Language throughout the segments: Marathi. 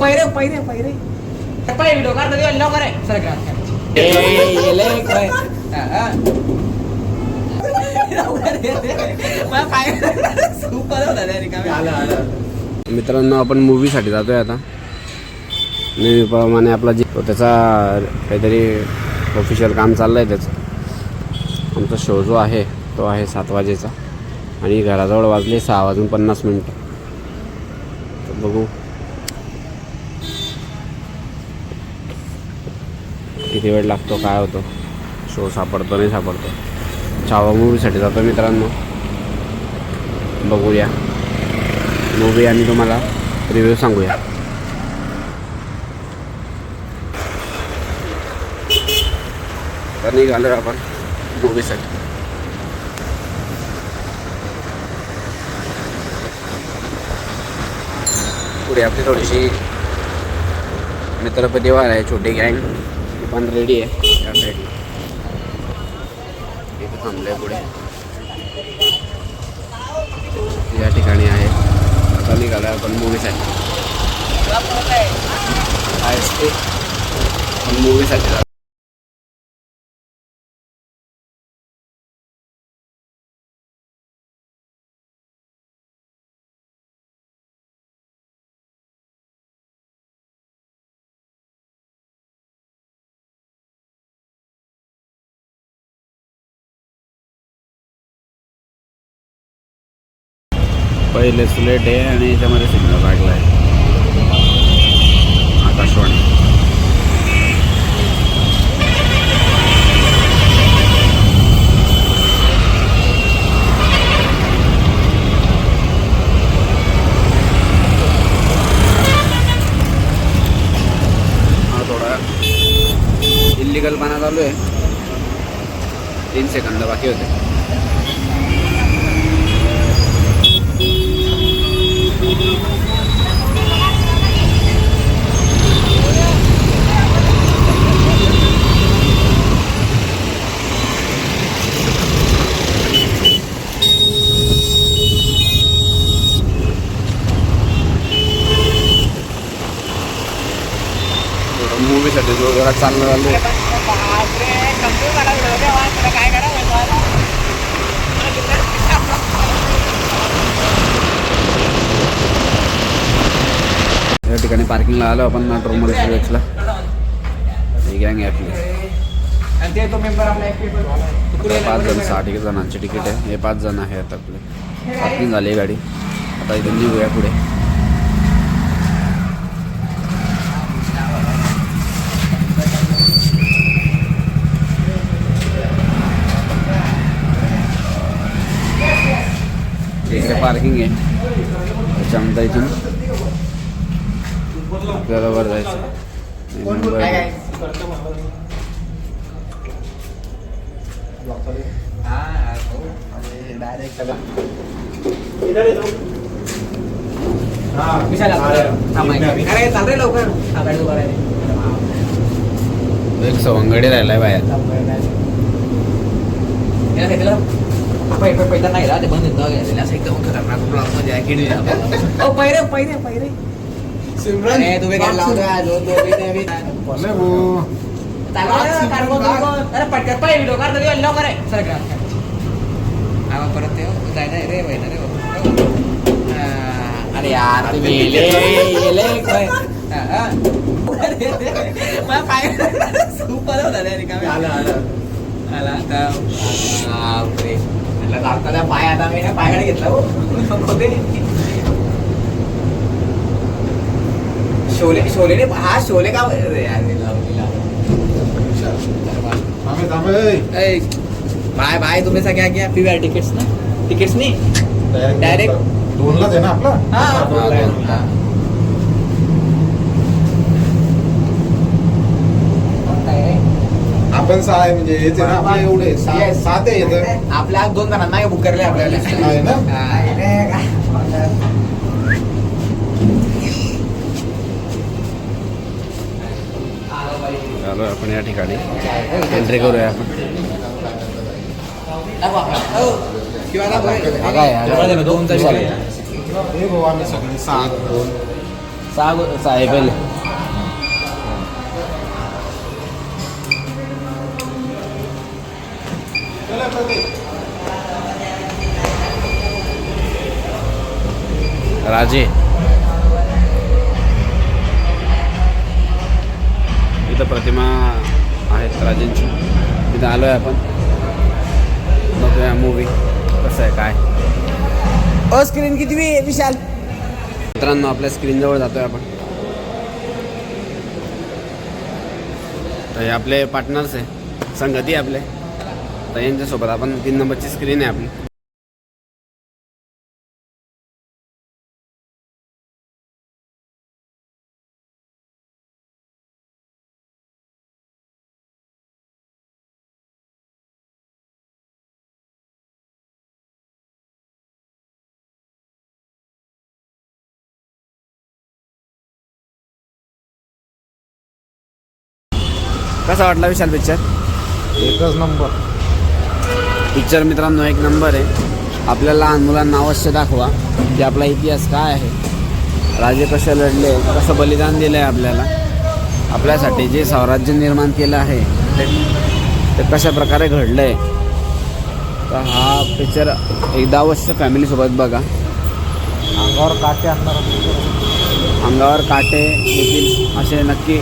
पहिरे पहिरे पहिरे. व्हिडिओ काढतो लवकर आहे. सर मित्रांनो आपण मूवीसाठी जातोय आता. नेहमीप्रमाणे आपला जी तो त्याचा काहीतरी ऑफिशियल काम चाललं आहे त्याचं. आमचा शो जो आहे तो आहे सात वाजेचा. आणि घराजवळ वाजले सहा वाजून पन्नास मिनटं. तर बघू. किती वेळ लागतो काय होतो? शो सापडतो नाही सापडतो. छावा मूवीसाठी जातो मित्रांनो. बघूया. मूवी आणि तुम्हाला रिव्ह्यू सांगूया. तर निघालो आपण मूवीसाठी पुढे आपली थोडीशी मित्रपरिवार आहे छोटी गँग पण रेडी है। त्या साईडला इथे थांबले पुढे या ठिकाणी आहे आता निघालो आपण मूवीसाठी मूवीसाठी पहिले स्लेट आहे आणि याच्यामध्ये सिग्नल लागला आहे आकाशवाणी. हा थोडा इल्लिगल पाना चालू आहे. तीन सेकंद बाकी होते. मूवीसाठी जो जरा चाललं चालू या ठिकाणी पार्किंगला आलो आपण मेट्रोमध्ये सुरेशला ही गँग आपली. पाच जण सहा ठीक जणांचे तिकीट आहे. हे पाच जण आहे आता आपले. पार्किंग झाली गाडी. आता इथून निघूया पुढे. पार्किंग आहे. त्याच्यानंतर इथून. आपल्याला वर जायचं लवकर. हा. एक सवंगडी राहिलाय बाहेर. याला सांगितलं, पै- पै- पहिला नाही राहते बंद होतं याला असं एकदम खतरनाक ब्लॉकमध्ये आहे, किडी तुम्ही काय लावता? रे, कार्गो. अरे पटकन पाय व्हिडिओ आवा परत ते हो, आहे रे अरे यार तुम्ही येले येले काय. अरे, मला पाय सुपर होता रे रिकामी. आला म्हणलं लागतं त्या पाय आता मी ना पायाकडे घेतला हो. होते. शोले शोले हा शोले का बाय बाय तुम्ही सगळ्या क्या पीव्हीआर तिकीट्स ना. तिकीट्स नाही डायरेक्ट दोनलाच आहे ना आपला? हा हा. आपण सहा आहे म्हणजे याचे ना एवढे सहा- सात आहे इथं. आपल्या दोन जणांना बुक करले आपल्याला आहे ना? आलो आपण या ठिकाणी एंट्री करूया आपण हो. किंवा ना बघ. हा काय? काय? दोनचा विषय. भाऊ आम्ही सगळे सहा दोन सहा गो- सहा आहे पहिले राजे. इथं प्रतिमा आहेत राजेंची. तिथं आलो आहे आपण. बघूया मूवी कसं आहे काय? ओ स्क्रीन किती वे विशाल? मित्रांनो आपल्या स्क्रीनजवळ जातोय आपण. तर हे आपले पार्टनर्स आहे. संगती आहे आपले. तर यांच्यासोबत आपण तीन नंबरची स्क्रीन आहे आपली. कसा वाटला विशाल पिक्चर एकच नंबर. पिक्चर मित्रांनो एक नंबर आहे. आपल्या लहान मुलांना अवश्य दाखवा की आपला इतिहास काय आहे. राजे कसे लढले कसं बलिदान दिलं आहे आपल्याला आपल्यासाठी जे स्वराज्य निर्माण केलं आहे ते ते कशा प्रकारे घडलं आहे तर हा पिक्चर एकदा अवश्य फॅमिलीसोबत बघा. अंगावर काटे आणणार अंगावर काटे देखील असे नक्की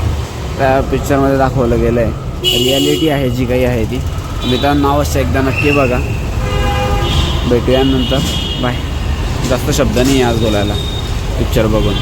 त्या पिक्चरमध्ये दाखवलं गेलं आहे रियालिटी आहे जी काही आहे ती. मित्रांनो अवश्य एकदा नक्की बघा. भेटूया नंतर. बाय जास्त शब्द नाही आज बोलायला. पिक्चर बघून.